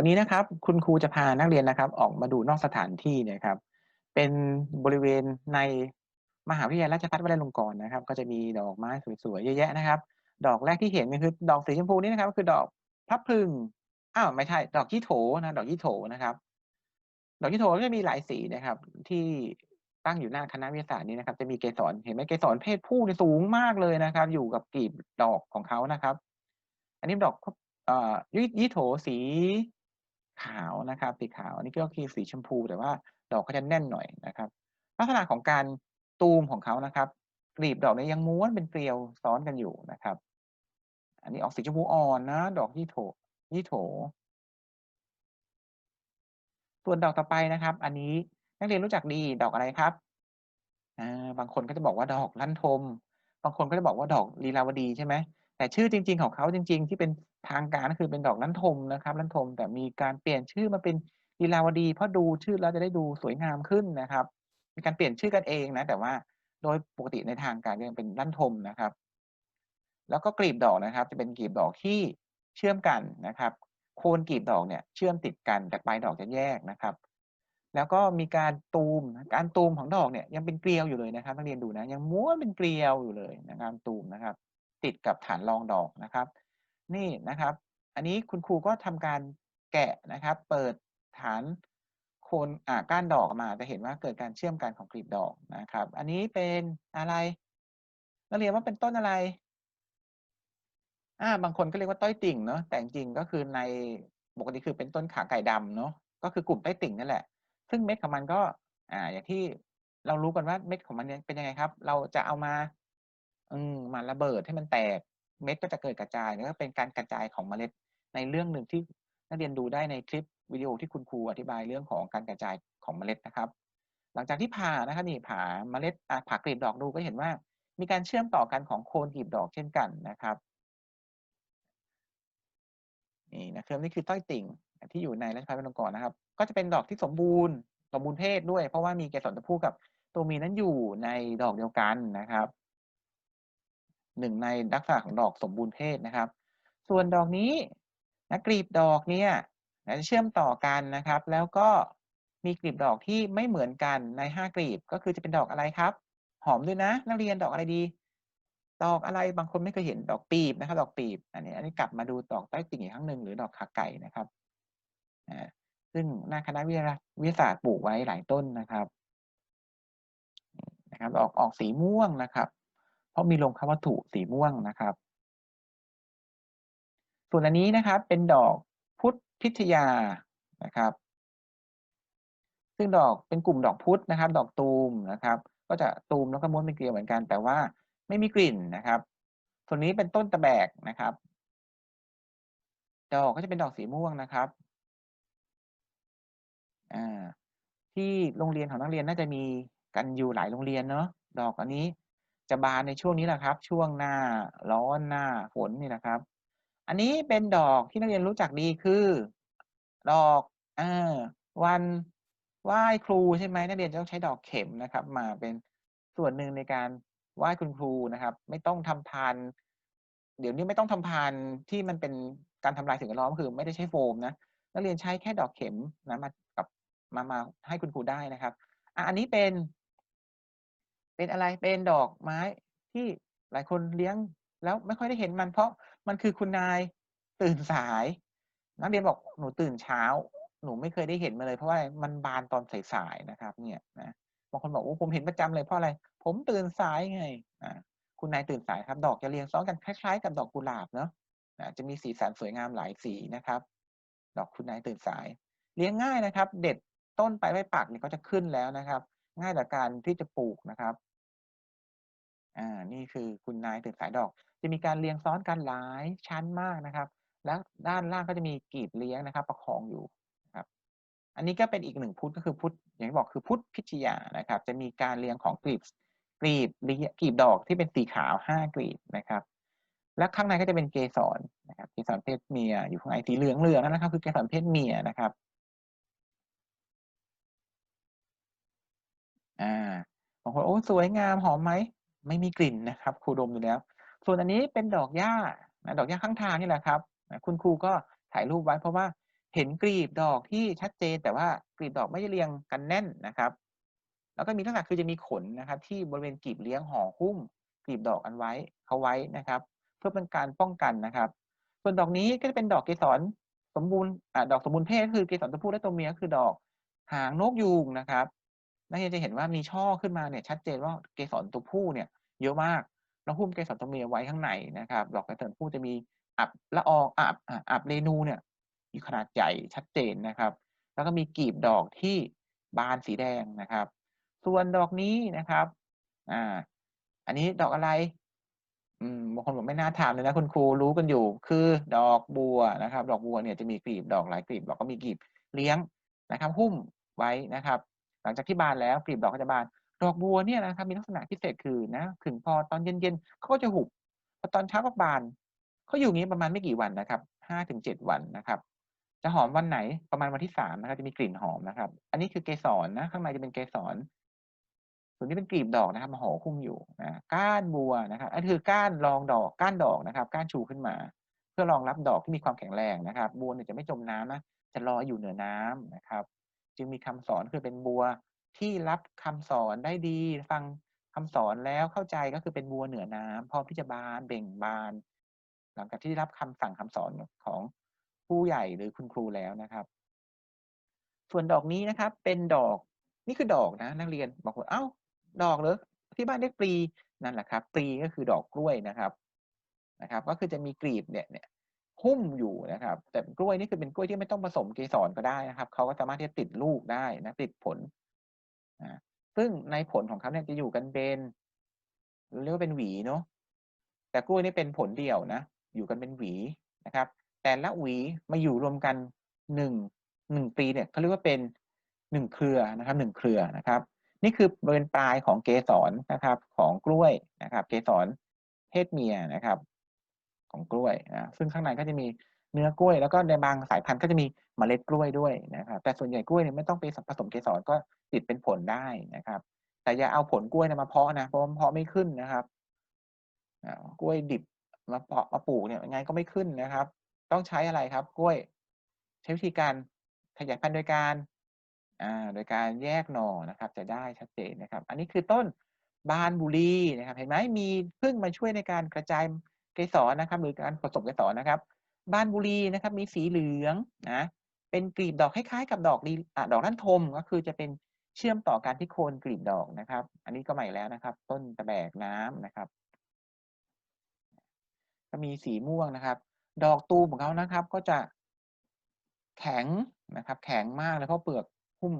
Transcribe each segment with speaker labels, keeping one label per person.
Speaker 1: วันนี้นะครับคุณครูจะพานักเรียนนะครับ ออกมาดูนอกสถานที่เนี่ยครับ เป็นบริเวณในมหาวิทยาลัยราชภัฏวลัยลงกรณ์นะครับ ก็จะมีดอกไม้สวยๆเยอะแยะนะครับ ดอกแรกที่เห็นก็คือดอกสีชมพูนี่นะครับก็คือดอกพลับพลึงอ้าวไม่ใช่ ดอกยี่โถนะดอกยี่โถนะครับ ดอกยี่โถก็จะมีหลายสีนะครับ ที่ตั้งอยู่หน้าคณะวิทยาศาสตร์นี้นะครับ จะมีเกสรเห็นไหมเกสรเพศผู้เนี่ยสูงมากเลยนะครับ อยู่กับกลีบดอกของเขานะครับ อันนี้ดอกอยี่โถสี ขาวนะครับสีขาวอันนี้ก็คือสีชมพู แต่ว่าดอกก็จะแน่นหน่อยนะครับ ลักษณะของการตูมของเขานะครับกลีบดอกเนี่ยยังม้วนเป็นเกลียวซ้อนกันอยู่นะครับ อันนี้ออกสีชมพูอ่อนนะ ดอกยี่โถยี่โถ ส่วนดอกต่อไปนะครับ อันนี้นักเรียนรู้จักดีดอกอะไรครับบางคนก็จะบอกว่าดอกลั่นทม บางคนก็จะบอกว่าดอกลีลาวดีใช่ไหม แต่ชื่อจริง ๆ ของเขาจริง ๆ ที่เป็นทางการก็คือเป็นดอกลันทมนะครับลันทม แต่มีการเปลี่ยนชื่อมาเป็นลีลาวดี เพราะดูชื่อแล้วจะได้ดูสวยงามขึ้นนะครับ มีการเปลี่ยนชื่อกันเองนะ แต่ว่าโดยปกติในทางการยังเป็นลันทมนะครับ แล้วก็กลีบดอกนะครับ จะเป็นกลีบดอกที่เชื่อมกันนะครับ โคนกลีบดอกเนี่ยเชื่อมติดกันแต่ปลายดอกจะแยกนะครับ แล้วก็มีการตูมการตูมของดอกเนี่ยยังเป็นเกลียวอยู่เลยนะครับนักเรียนดูนะยังม้วนเป็นเกลียวอยู่เลยนะการตูมนะครับ ติดกับฐานรองดอกนะครับ นี่นะครับ อันนี้คุณครูก็ทำการแกะนะครับ เปิดฐานโคนอ่าก้านดอกมาจะเห็นว่าเกิดการเชื่อมกันของกลีบดอกนะครับ อันนี้เป็นอะไรนักเรียนว่าเป็นต้นอะไรอ่าบางคนก็เรียกว่าต้อยติ่งเนาะแต่จริงก็คือในปกติคือเป็นต้นขาไก่ดำเนาะก็คือกลุ่มต้อยติ่งนั่นแหละ ซึ่งเม็ดของมันก็อ่าอย่างที่เรารู้กันว่าเม็ดของมันเป็นยังไงครับ เราจะเอามา อืมมาระเบิดให้มันแตกเม็ดก็จะเกิดกระจายนี่ก็เป็นการกระจายของเมล็ด ในเรื่องหนึ่งที่นักเรียนดูได้ในคลิปวิดีโอที่คุณครูอธิบายเรื่องของการกระจายของเมล็ดนะครับ หลังจากที่ผ่านะครับนี่ผ่าเมล็ดผ่ากลีบดอกดูก็เห็นว่า มีการเชื่อมต่อกันของโคนกลีบดอกเช่นกันนะครับนี่นะครับนี่คือต้อยติ่งที่อยู่ในราชพัฒน์พนมกรนะครับ ก็จะเป็นดอกที่สมบูรณ์สมบูรณ์เพศด้วย เพราะว่ามีเกสรตัวผู้กับตัวเมียนั้นอยู่ในดอกเดียวกันนะครับ หนึ่งในลักษณะของดอกสมบูรณ์เพศนะครับ ส่วนดอกนี้นะกลีบดอกเนี่ยจะเชื่อมต่อกันนะครับ แล้วก็มีกลีบดอกที่ไม่เหมือนกันในห้ากลีบก็คือจะเป็นดอกอะไรครับ หอมด้วยนะนักเรียนดอกอะไรดี ดอกอะไรบางคนไม่เคยเห็นดอกปีบนะครับ ดอกปีบอันนี้อันนี้กลับมาดูดอกใต้ติ่งอีกครั้งหนึ่งหรือดอกขาไก่นะครับอ่าซึ่งหน้าคณะวิทยาวิทยาศาสตร์ปลูกไว้หลายต้นนะครับนะครับ ออกออกสีม่วงนะครับ เพราะมีลงคำวัตถุสีม่วงนะครับ ส่วนอันนี้นะครับเป็นดอกพุทธพิทยานะครับ ซึ่งดอกเป็นกลุ่มดอกพุธนะครับ ดอกตูมนะครับ ก็จะตูมแล้วก็ม้วนเป็นเกลียวเหมือนกัน แต่ว่าไม่มีกลิ่นนะครับ ส่วนนี้เป็นต้นตะแบกนะครับ ดอกก็จะเป็นดอกสีม่วงนะครับที่โรงเรียนของนักเรียนน่าจะมีกันอยู่หลายโรงเรียนเนาะดอกอันนี้ จะบานในช่วงนี้แหละครับ ช่วงหน้าร้อนหน้าฝนนี่นะครับ อันนี้เป็นดอกที่นักเรียนรู้จักดีคือ ดอกอวันไหว้ครูใช่ไหมนักเรียนจะต้องใช้ดอกเข็มนะครับ มาเป็นส่วนหนึ่งในการไหว้คุณครูนะครับ ไม่ต้องทำพาน เดี๋ยวนี้ไม่ต้องทำพานที่มันเป็นการทำลายสิ่งแวดล้อมคือ ไม่ได้ใช้โฟมนะนักเรียนใช้แค่ดอกเข็มนะมากับมามาให้คุณครูได้นะครับอะอันนี้เป็น เป็นอะไรเป็นดอกไม้ที่หลายคนเลี้ยงแล้วไม่ค่อยได้เห็นมัน เพราะมันคือคุณนายตื่นสาย นักเรียนบอกหนูตื่นเช้า หนูไม่เคยได้เห็นมาเลย เพราะว่ามันบานตอนสายๆนะครับ เนี่ยนะบางคนบอกโอ้ผมเห็นประจำเลยเพราะอะไร ผมตื่นสายไงอ่าคุณนายตื่นสายครับ ดอกจะเรียงซ้อนกันคล้ายๆ กับดอกกุหลาบเนาะจะมีสีสันสวยงามหลายสีนะครับ ดอกคุณนายตื่นสาย เลี้ยงง่ายนะครับ เด็ดต้นไปไว้ปักเนี่ยก็จะขึ้นแล้วนะครับ ง่ายต่อการที่จะปลูกนะครับ อ่า นี่คือคุณนายตื่นสายดอก จะมีการเรียงซ้อนกันหลายชั้นมากนะครับ แล้วด้านล่างก็จะมีกีบเลี้ยงนะครับ ประคองอยู่นะครับ อันนี้ก็เป็นอีกหนึ่งพุทธก็คือพุทธอย่างที่บอกคือพุทธพิชยานะครับ จะมีการเรียงของกลีบกลีบกลีบดอกที่เป็นสีขาวห้ากลีบนะครับ และข้างในก็จะเป็นเกสรนะครับ เกสรเพศเมียอยู่ข้างในสีเหลืองเหลืองนะครับ คือเกสรเพศเมียนะครับอ่าบางคนโอ้สวยงามหอมไหม ไม่มีกลิ่นนะครับครูดมอยู่แล้ว ส่วนอันนี้เป็นดอกหญ้านะดอกหญ้าข้างทางนี่แหละครับนะคุณครูก็ถ่ายรูปไว้เพราะว่าเห็นกลีบดอกที่ชัดเจน แต่ว่ากลีบดอกไม่ได้เรียงกันแน่นนะครับ แล้วก็มีลักษณะคือจะมีขนนะครับ ที่บริเวณกลีบเลี้ยงห่อหุ้มกลีบดอกอันไว้เขาไว้นะครับ เพื่อเป็นการป้องกันนะครับ ส่วนดอกนี้ก็จะเป็นดอกเกสรสมบูรณ์อ่าดอกสมบูรณ์เพศคือเกสรตัวผู้และตัวเมียก็คือดอกหางนกยูงนะครับ นักเรียนจะเห็นว่ามีช่อขึ้นมาเนี่ยชัดเจนว่าเกสรตัวผู้เนี่ยเยอะมากแล้วหุ้มเกสรตัวเมียไว้ข้างในนะครับดอกกระเกสรผู้จะมีอับละอองอับอับเรนูเนี่ยมีขนาดใหญ่ชัดเจนนะครับ แล้วก็มีกลีบดอกที่บานสีแดงนะครับ ส่วนดอกนี้นะครับอ่าอันนี้ดอกอะไรอืมบางคนบอกไม่น่าถามเลยนะคุณครูรู้กันอยู่ คือดอกบัวนะครับ ดอกบัวเนี่ยจะมีกลีบดอกหลายกลีบดอกก็มีกลีบเลี้ยงนะครับ หุ้มไว้นะครับ หลังจากที่บานแล้วกลีบดอกก็จะบาน ดอกบัวเนี่ยนะครับมีลักษณะพิเศษคือนะถึงพอตอนเย็นๆเขาก็จะหุบพอตอนเช้าก็บานเขาอยู่งนี้ประมาณไม่กี่วันนะครับห้าถึงเจ็ดวันนะครับ จะหอมวันไหนประมาณวันที่สามนะครับจะมีกลิ่นหอมนะครับ อันนี้คือเกสรนะ ข้างในจะเป็นเกสรส่วนนี้เป็นกลีบดอกนะครับมาห่อหุ้มอยู่นะก้านบัวนะครับอันนี้คือก้านรองดอกก้านดอกนะครับ ก้านชูขึ้นมา เพื่อรองรับดอกที่มีความแข็งแรงนะครับ บัวเนี่ยจะไม่จมน้ำนะจะลอยอยู่เหนือน้ำนะครับ จึงมีคำสอนคือเป็นบัวที่รับคำสอนได้ดี ฟังคำสอนแล้วเข้าใจก็คือเป็นบัวเหนือน้ำพร้อมที่จะบานเบ่งบาน หลังจากที่รับคำสั่งคำสอนของผู้ใหญ่หรือคุณครูแล้วนะครับ ส่วนดอกนี้นะครับ เป็นดอกนี่คือดอกนะ นักเรียนบางคนเอ้า ดอกเหรอที่บ้านเรียกปลีนั่นแหละครับปลีก็คือดอกกล้วยนะครับนะครับ ก็คือจะมีกลีบเนี่ยเนี่ย หุ้มอยู่นะครับ แต่กล้วยนี่คือเป็นกล้วยที่ไม่ต้องผสมเกสรก็ได้นะครับเขาก็สามารถที่จะติดลูกได้นะติดผลนะซึ่งในผลของเขาเนี่ยจะอยู่กันเป็นเรียกว่าเป็นหวีเนาะแต่กล้วยนี่เป็นผลเดี่ยวนะอยู่กันเป็นหวีนะครับ แต่ละหวีมาอยู่รวมกันหนึ่งหนึ่งปีเนี่ยเขาเรียกว่าเป็นหนึ่งเครือนะครับหนึ่งเครือนะครับ นี่คือบริเวณปลายของเกสรนะครับ ของกล้วยนะครับ เกสรเพศเมียนะครับ ของกล้วยนะซึ่งข้างในก็จะมีเนื้อกล้วย แล้วก็ในบางสายพันธุ์ก็จะมีเมล็ดกล้วยด้วยนะครับแต่ส่วนใหญ่กล้วยเนี่ยไม่ต้องไปผสมเกสรก็ติดเป็นผลได้นะครับ แต่อย่าเอาผลกล้วยมาเพาะนะเพราะมันเพาะไม่ขึ้นนะครับกล้วยดิบมาเพาะมาปลูกเนี่ยยังไงก็ไม่ขึ้นนะครับ ต้องใช้อะไรครับ กล้วย ใช้วิธีการขยายพันธุ์โดยการอ่าโดยการแยกหน่อนะครับ จะได้ชัดเจนนะครับ อันนี้คือต้นบานบุรีนะครับ เห็นไหมมีพึ่งมาช่วยในการกระจาย กสรนะครับ หรือการผสมเกสรนะครับบานบุรีนะครับ มีสีเหลืองนะเป็นกลีบดอกคล้ายๆ กับดอกลีอะดอกลั่นทมก็คือจะเป็นเชื่อมต่อกันที่โคนกลีบดอกนะครับ อันนี้ก็ใหม่แล้วนะครับ ต้นตะแบกน้ำนะครับ ก็มีสีม่วงนะครับ ดอกตูมของเขานะครับ ก็จะแข็งนะครับ แข็งมากแล้วก็เปลือกหุ้ม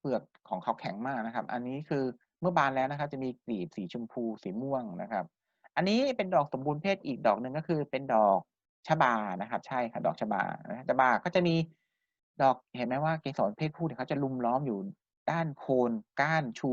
Speaker 1: เปลือกของเขาแข็งมากนะครับ อันนี้คือเมื่อบานแล้วนะครับ จะมีกลีบสีชมพูสีม่วงนะครับ อันนี้เป็นดอกสมบูรณ์เพศอีกดอกหนึ่งก็คือเป็นดอกชบานะครับ ใช่ค่ะดอกชบาชบาก็จะมีดอกเห็นไหมว่าเกสรเพศผู้เนี่ยเขาจะลุมล้อมอยู่ด้านโคนก้านชู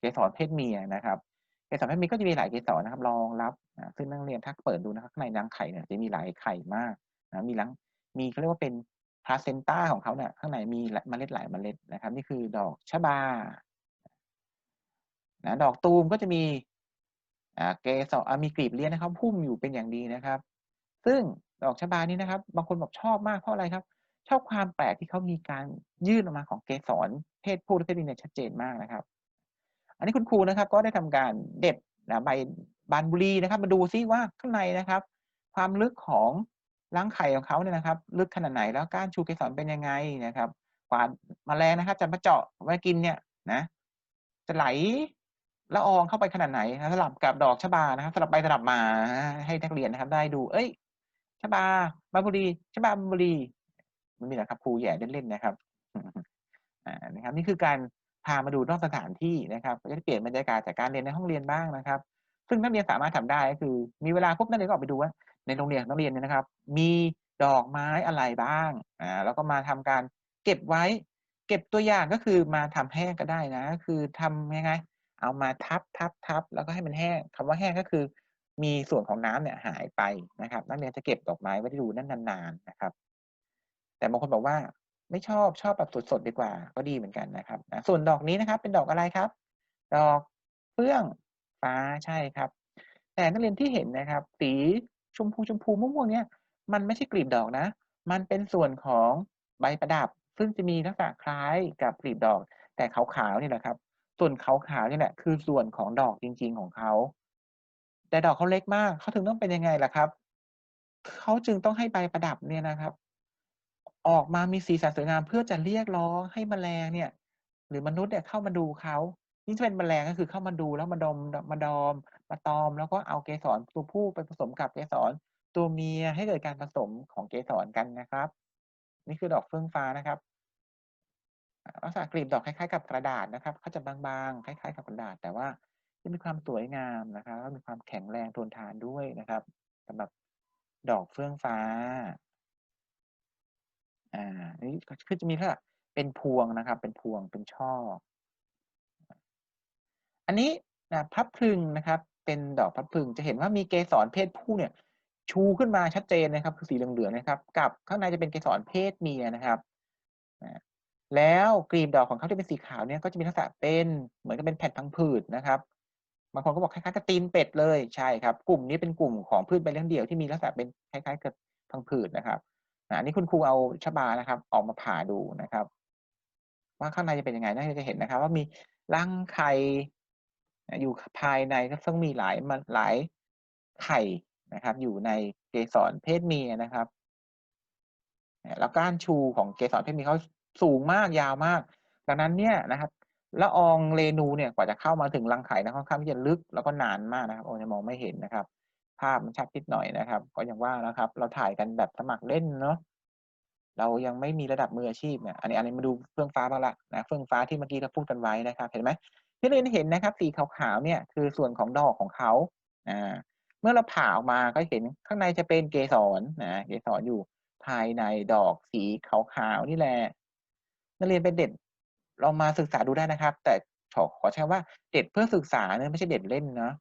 Speaker 1: เกสรเพศเมียนะครับ เกสรเพศเมียก็จะมีหลายเกสรนะครับรองรับนะซึ่งนักเรียนถ้าเปิดดูนะครับข้างในรังไข่เนี่ยจะมีหลายไข่มากนะมีรังมีเขาเรียกว่าเป็นพลาเซนต้าของเขาเนี่ยข้างในมีเมล็ดหลายเมล็ดนะครับ นี่คือดอกชบานะดอกตูมก็จะมี เกสรมีกลีบเลี้ยงนะครับพุ่มอยู่เป็นอย่างดีนะครับ ซึ่งดอกชบานี้นะครับ บางคนบอกชอบมากเพราะอะไรครับ ชอบความแปลกที่เขามีการยื่นออกมาของเกสรเพศผู้และเพศเมียเนี่ยชัดเจนมากนะครับ อันนี้คุณครูนะครับ ก็ได้ทำการเด็ดนะใบบานบุรีนะครับ มาดูซิว่าข้างในนะครับ ความลึกของรังไข่ของเขาเนี่ยนะครับ ลึกขนาดไหนแล้วก้านชูเกสรเป็นยังไงนะครับกว่าแมลงนะครับจะมาเจาะมากินเนี่ยนะ จะไหล ละอองเข้าไปขนาดไหนนะสลับกับดอกชบานะครับสลับไปสลับมาให้นักเรียนนะครับ ได้ดู เอ้ยชบาบานบุรีชบาบานบุรีมันมีนะครับครูแย่เล่นๆนะครับอ่านะครับ นี่คือการพามาดูนอกสถานที่นะครับก็จะเปลี่ยนบรรยากาศจากการเรียนในห้องเรียนบ้างนะครับ ซึ่งนักเรียนสามารถทำได้ก็คือ มีเวลาปุ๊บนักเรียนก็ออกไปดูว่า ในโรงเรียนนักเรียนเนี่ยนะครับ มีดอกไม้อะไรบ้างอ่าแล้วก็มาทำการเก็บไว้ เก็บตัวอย่างก็คือมาทำแห้งก็ได้นะ คือทำยังไง เอามาทับทับทับแล้วก็ให้มันแห้งคำว่าแห้งก็คือ มีส่วนของน้ำเนี่ยหายไปนะครับ นักเรียนจะเก็บดอกไม้ไว้ดูนั่นนานๆนะครับ แต่บางคนบอกว่าไม่ชอบชอบแบบสดๆดีกว่า ก็ดีเหมือนกันนะครับส่วนดอกนี้นะครับ เป็นดอกอะไรครับ ดอกเฟื่องฟ้าใช่ครับ แต่นักเรียนที่เห็นนะครับ สีชมพูชมพูม่วงๆเนี่ยมันไม่ใช่กลีบดอกนะ มันเป็นส่วนของใบประดับ ซึ่งจะมีลักษณะคล้ายกับกลีบดอก แต่ขาวๆนี่แหละครับ ส่วนขาวๆนี่แหละคือส่วนของดอกจริง ๆของเขาแต่ดอกเขาเล็กมากเขาถึงต้องเป็นยังไงล่ะครับเขาจึงต้องให้ใบประดับเนี่ยนะครับ ออกมามีสีสันสวยงามเพื่อจะเรียกร้องให้แมลงเนี่ย หรือมนุษย์เนี่ยเข้ามาดูเขายิ่งถ้าเป็นแมลงก็คือเข้ามาดูแล้วมาดมมาดอมมาตอม แล้วก็เอาเกสรตัวผู้ไปผสมกับเกสรตัวเมียให้เกิดการผสมของเกสรกันนะครับ นี่คือดอกเฟื่องฟ้านะครับ ลักษณะกลีบดอกคล้ายๆกับกระดาษนะครับเขาจะบางๆ คล้าย ๆ กับกระดาษ แต่ว่าจะมีความสวยงามนะครับแล้วมีความแข็งแรงทนทานด้วยนะครับสำหรับดอกเฟื่องฟ้า อ่านนี้ก็คือจะมีลักษณะเป็นพวงนะครับ เป็นพวงเป็นช่อ อันนี้อ่าพลับพลึงนะครับ เป็นดอกพับพลึงจะเห็นว่ามีเกสรเพศผู้เนี่ย ชูขึ้นมาชัดเจนนะครับ คือสีเหลืองๆนะครับ กับข้างในจะเป็นเกสรเพศเมียนะครับ แล้วกลีบดอกของเขาที่เป็นสีขาวเนี่ยก็จะมีลักษณะเป็นเหมือนกับเป็นแผ่นพังผืดนะครับบางคนก็บอกคล้ายๆกับตีนเป็ดเลยใช่ครับ กลุ่มนี้เป็นกลุ่มของพืชใบเลี้ยงเดี่ยวที่มีลักษณะเป็นคล้ายๆกับพังผืดนะครับอ่าอันนี้คุณครูเอาชบานะครับ ออกมาผ่าดูนะครับ ว่าข้างในจะเป็นยังไงน่าจะเห็นนะครับ ว่ามีรังไข่อยู่ภายในก็ซึ่งมีหลายมหลายไข่นะครับ อยู่ในเกสรเพศเมียนะครับ แล้วก้านชูของเกสรเพศเมียเขา สูงมากยาวมาก ดังนั้นเนี่ยนะครับละอองเรนูเนี่ยกว่าจะเข้ามาถึงรังไข่นะค่อนข้างที่จะลึกแล้วก็นานมากนะครับโอ้จะมองไม่เห็นนะครับ ภาพมันชัดนิดหน่อยนะครับ ก็อย่างว่านะครับ เราถ่ายกันแบบสมัครเล่นเนาะเรายังไม่มีระดับมืออาชีพเนี่ยอันนี้อันนี้มาดูเฟื่องฟ้าบ้างล้วนะเฟื่องฟ้าที่เมื่อกี้เราพูดกันไว้นะครับ เห็นไหม?ที่เราเห็นนะครับ สีขาวๆเนี่ยคือส่วนของดอกของเขาอ่าเมื่อเราผ่าออกมาก็เห็นข้างในจะเป็นเกสรนะเกสรอยู่ภายในดอกสีขาวๆนี่แหละ นักเรียนไปเด็ดลองมาศึกษาดูได้นะครับ แต่ขอขอใช้คำว่าเด็ดเพื่อศึกษาเนี่ยไม่ใช่เด็ดเล่นเนาะ